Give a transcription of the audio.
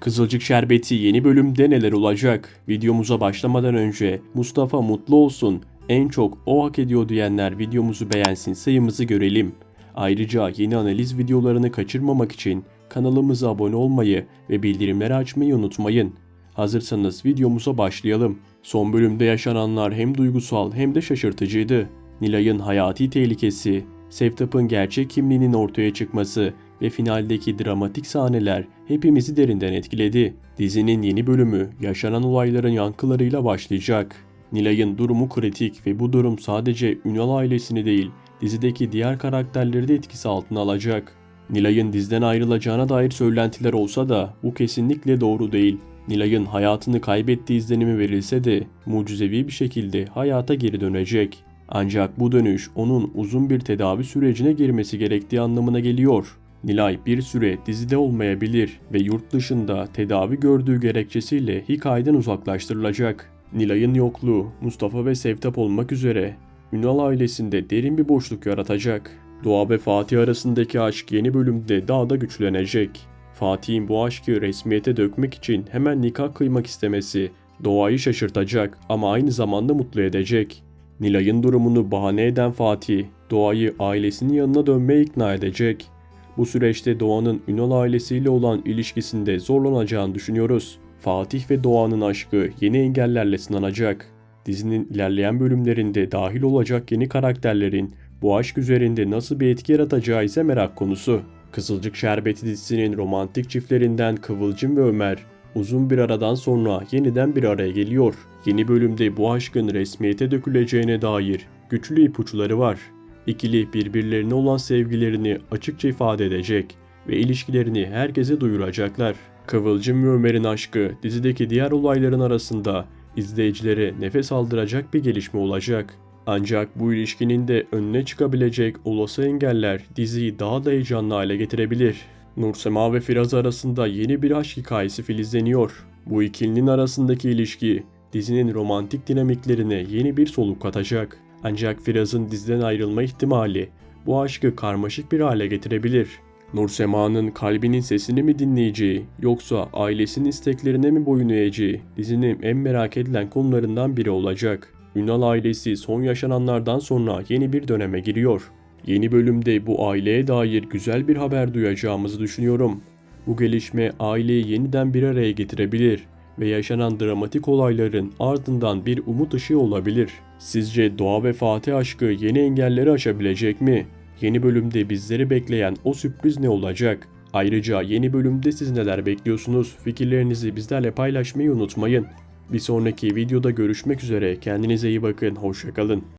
Kızılcık Şerbeti yeni bölümde neler olacak? Videomuza başlamadan önce Mustafa mutlu olsun, en çok o hak ediyor diyenler videomuzu beğensin sayımızı görelim. Ayrıca yeni analiz videolarını kaçırmamak için kanalımıza abone olmayı ve bildirimleri açmayı unutmayın. Hazırsanız videomuza başlayalım. Son bölümde yaşananlar hem duygusal hem de şaşırtıcıydı. Nilay'ın hayati tehlikesi, Sevtap'ın gerçek kimliğinin ortaya çıkması ve finaldeki dramatik sahneler hepimizi derinden etkiledi. Dizinin yeni bölümü yaşanan olayların yankılarıyla başlayacak. Nilay'ın durumu kritik ve bu durum sadece Ünal ailesini değil, dizideki diğer karakterleri de etkisi altına alacak. Nilay'ın dizden ayrılacağına dair söylentiler olsa da bu kesinlikle doğru değil. Nilay'ın hayatını kaybettiği izlenimi verilse de mucizevi bir şekilde hayata geri dönecek. Ancak bu dönüş onun uzun bir tedavi sürecine girmesi gerektiği anlamına geliyor. Nilay bir süre dizide olmayabilir ve yurt dışında tedavi gördüğü gerekçesiyle hikayeden uzaklaştırılacak. Nilay'ın yokluğu Mustafa ve Sevtap olmak üzere Ünal ailesinde derin bir boşluk yaratacak. Doğa ve Fatih arasındaki aşk yeni bölümde daha da güçlenecek. Fatih'in bu aşkı resmiyete dökmek için hemen nikah kıymak istemesi Doğa'yı şaşırtacak ama aynı zamanda mutlu edecek. Nilay'ın durumunu bahane eden Fatih, Doğa'yı ailesinin yanına dönmeye ikna edecek. Bu süreçte Doğan'ın Ünal ailesiyle olan ilişkisinde zorlanacağını düşünüyoruz. Fatih ve Doğan'ın aşkı yeni engellerle sınanacak. Dizinin ilerleyen bölümlerinde dahil olacak yeni karakterlerin bu aşk üzerinde nasıl bir etki yaratacağı ise merak konusu. Kızılcık Şerbeti dizisinin romantik çiftlerinden Kıvılcım ve Ömer uzun bir aradan sonra yeniden bir araya geliyor. Yeni bölümde bu aşkın resmiyete döküleceğine dair güçlü ipuçları var. İkili birbirlerine olan sevgilerini açıkça ifade edecek ve ilişkilerini herkese duyuracaklar. Kıvılcım ve Ömer'in aşkı dizideki diğer olayların arasında izleyicilere nefes aldıracak bir gelişme olacak. Ancak bu ilişkinin de önüne çıkabilecek olası engeller diziyi daha da heyecanlı hale getirebilir. Nursema ve Firaz arasında yeni bir aşk hikayesi filizleniyor. Bu ikilinin arasındaki ilişki dizinin romantik dinamiklerine yeni bir soluk katacak. Ancak Firaz'ın diziden ayrılma ihtimali bu aşkı karmaşık bir hale getirebilir. Nursema'nın kalbinin sesini mi dinleyeceği yoksa ailesinin isteklerine mi boyun eğeceği dizinin en merak edilen konularından biri olacak. Ünal ailesi son yaşananlardan sonra yeni bir döneme giriyor. Yeni bölümde bu aileye dair güzel bir haber duyacağımızı düşünüyorum. Bu gelişme aileyi yeniden bir araya getirebilir ve yaşanan dramatik olayların ardından bir umut ışığı olabilir. Sizce Doğa ve Fatih aşkı yeni engelleri aşabilecek mi? Yeni bölümde bizleri bekleyen o sürpriz ne olacak? Ayrıca yeni bölümde siz neler bekliyorsunuz? Fikirlerinizi bizlerle paylaşmayı unutmayın. Bir sonraki videoda görüşmek üzere. Kendinize iyi bakın. Hoşçakalın.